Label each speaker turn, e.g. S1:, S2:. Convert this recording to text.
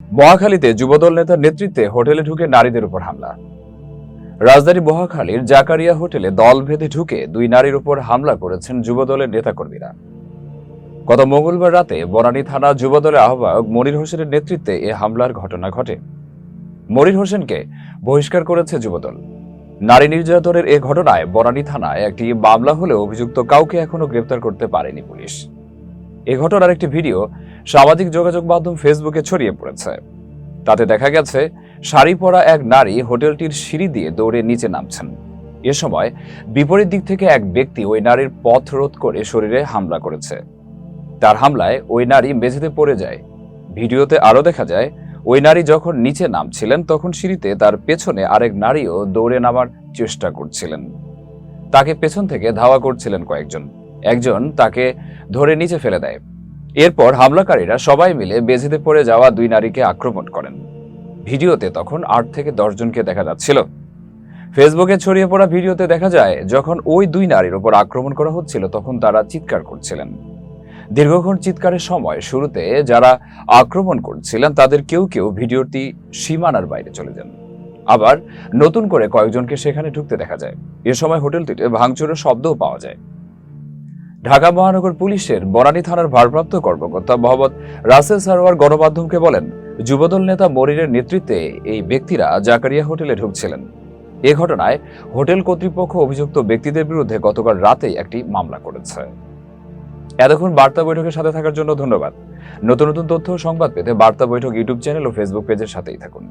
S1: মহাখালীতে যুবদল নেতার নেতৃত্বে হোটেলে ঢুকে নারীদের উপর হামলা। রাজধানী মহাখালীর জাকারিয়া হোটেলে দল ভেদে ঢুকে দুই নারীর উপর হামলা করেছেন যুবদলের নেতাকর্মীরা। গত মঙ্গলবার রাতে বনানী থানা যুবদলের আহ্বায়ক মনির হোসেনের নেতৃত্বে এ হামলার ঘটনা ঘটে। মনির হোসেনকে বহিষ্কার করেছে যুবদল। নারী নির্যাতনের এ ঘটনায় বনানী থানায় একটি মামলা হলেও অভিযুক্ত কাউকে এখনও গ্রেপ্তার করতে পারেনি পুলিশ। এ ঘটনার একটি ভিডিও সামাজিক যোগাযোগ মাধ্যম ফেসবুকে ছড়িয়ে পড়েছে। তাতে দেখা গেছে, শাড়ি পরা এক নারী হোটেলটির সিঁড়ি দিয়ে দৌড়ে নিচে নামছেন। এ সময় বিপরীত দিক থেকে এক ব্যক্তি ওই নারীর পথ রোধ করে শরীরে হামলা করেছে। তার হামলায় ওই নারী মেঝেতে পড়ে যায়। ভিডিওতে আরও দেখা যায়, ওই নারী যখন নিচে নামছিলেন তখন সিঁড়িতে তার পেছনে আরেক নারীও দৌড়ে নামার চেষ্টা করছিলেন। তাকে পেছন থেকে ধাওয়া করছিলেন কয়েকজন। একজন তাকে ধরে নিচে ফেলে দেয়। এরপর হামলাকারীরা সবাই মিলে বেঝেতে পড়ে যাওয়া দুই নারীকে আক্রমণ করেন। ভিডিওতে তখন আট থেকে দশ জনকে দেখা যাচ্ছিল। ফেসবুকে ছড়িয়ে পড়া ভিডিওতে দেখা যায়, যখন ওই দুই নারীর উপর আক্রমণ করা হচ্ছিল, তখন তারা চিৎকার করছিলেন। দীর্ঘক্ষণ চিৎকারের সময় শুরুতে যারা আক্রমণ করছিলেন, তাদের কেউ কেউ ভিডিওটি সীমানার বাইরে চলে যান। আবার নতুন করে কয়েকজনকে সেখানে ঢুকতে দেখা যায়। এ সময় হোটেলটিতে ভাঙচুরের শব্দও পাওয়া যায়। ঢাকা মহানগর পুলিশের বনানী থানার ভারপ্রাপ্ত কর্মকর্তা মোহাম্মদ রাসেল সারোয়ার গণমাধ্যমকে বলেন, যুবদল নেতা মরিরের নেতৃত্বে এই ব্যক্তিরা জাকারিয়া হোটেলে ঢুকছিলেন। এ ঘটনায় হোটেল কর্তৃপক্ষ অভিযুক্ত ব্যক্তিদের বিরুদ্ধে গতকাল রাতেই একটি মামলা করেছে। এতক্ষণ বার্তা বৈঠকের সাথে থাকার জন্য ধন্যবাদ। নতুন নতুন তথ্য সংবাদ পেতে বার্তা বৈঠক ইউটিউব চ্যানেল ও ফেসবুক পেজের সাথেই থাকুন।